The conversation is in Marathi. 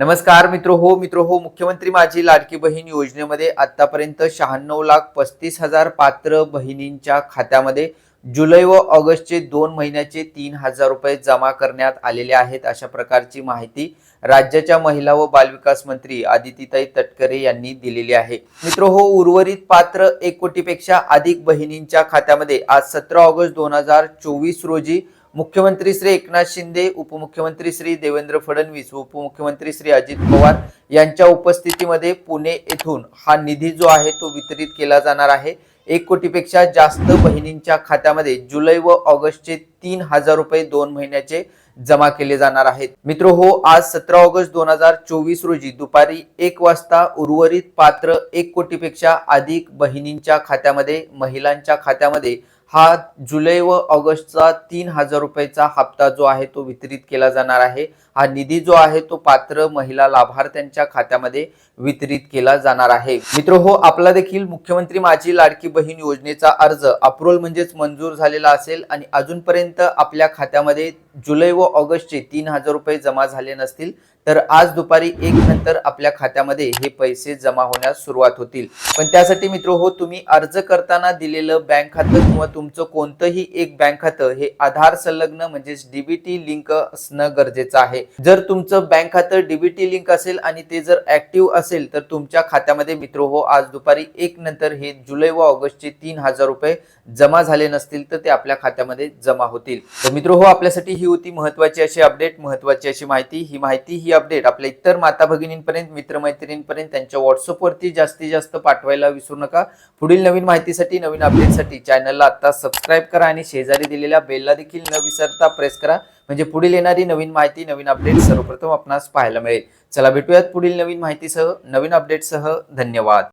नमस्कार मित्र हो मित्र हो मुख्यमंत्री माझी लाडकी बहीण योजनेमध्ये आतापर्यंत शहाण्णव लाख पस्तीस हजार पात्र बहिणींच्या खात्यामध्ये जुलै व ऑगस्टचे दोन महिन्याचे तीन हजार रुपये जमा करण्यात आलेले आहेत अशा प्रकारची माहिती राज्याच्या महिला व बालविकास मंत्री आदितीताई तटकरे यांनी दिलेली आहे. मित्र हो उर्वरित पात्र एक कोटीपेक्षा अधिक बहिणींच्या खात्यामध्ये आज सतरा ऑगस्ट दोन हजार चोवीस रोजी मुख्यमंत्री श्री एकनाथ शिंदे उपमुख्यमंत्री श्री देवेंद्र फडणवीस व उपमुख्यमंत्री श्री अजित पवार यांच्या उपस्थितीमध्ये पुणे येथून हा निधी जो आहे तो वितरित केला जाणार आहे. एक कोटीपेक्षा जास्त बहिणींच्या खात्यामध्ये जुलै व ऑगस्टचे तीन हजार रुपये दोन महिन्याचे जमा केले जाणार आहेत. मित्र हो आज सतरा ऑगस्ट दोन हजार चोवीस रोजी दुपारी एक वाजता उर्वरित पात्र एक कोटीपेक्षा अधिक बहिणींच्या खात्यामध्ये महिलांच्या खात्यामध्ये हा जुलै व ऑगस्टचा तीन हजार रुपयाचा हप्ता जो आहे तो वितरित केला जाणार आहे. हा निधी जो आहे तो पात्र महिला लाभार्थ्यांच्या खात्यामध्ये वितरित केला जाणार आहे. मित्र हो आपला देखील मुख्यमंत्री माझी लाडकी बहीण योजनेचा अर्ज अप्रुव्हल म्हणजेच मंजूर झालेला असेल आणि अजूनपर्यंत आपल्या खात्यामध्ये जुलै व ऑगस्टचे तीन हजार रुपये जमा झाले नसतील तर आज दुपारी एक नंतर आपल्या खात्यामध्ये हे पैसे जमा होण्यास सुरुवात होतील. पण त्यासाठी मित्र हो तुम्ही अर्ज करताना दिलेलं बँक खातं किंवा तुमचं कोणतंही एक बँक खातं हे आधार संलग्न म्हणजेच डीबीटी लिंक असणं गरजेचं आहे. जर तुमचं बँक खातं डीबीटी लिंक असेल आणि ते जर ऍक्टिव्ह असेल तर तुमच्या खात्यामध्ये मित्र हो आज दुपारी एक नंतर हे जुलै व ऑगस्टचे तीन हजार रुपये जमा झाले नसतील तर ते आपल्या खात्यामध्ये जमा होतील. होतील. तर मित्र हो आपल्यासाठी ही होती महत्वाची अशी अपडेट महत्वाची अशी माहिती. ही माहिती ही अपडेट आपल्या इतर माता भगिनींपर्यंत मित्रमैत्रिणींपर्यंत त्यांच्या व्हॉट्सअपवरती जास्तीत जास्त पाठवायला विसरू नका. पुढील नवीन माहितीसाठी नवीन अपडेटसाठी चॅनलला आता सबस्क्राईब करा आणि शेजारी दिलेल्या बेलला देखील न विसरता प्रेस करा. म्हणजे पुढील येणारी नवीन माहिती नवीन अपडेट सर्वप्रथम आपणास पाहायला मिळेल. चला भेटूयात पुढील नवीन माहितीसह नवीन अपडेटसह धन्यवाद.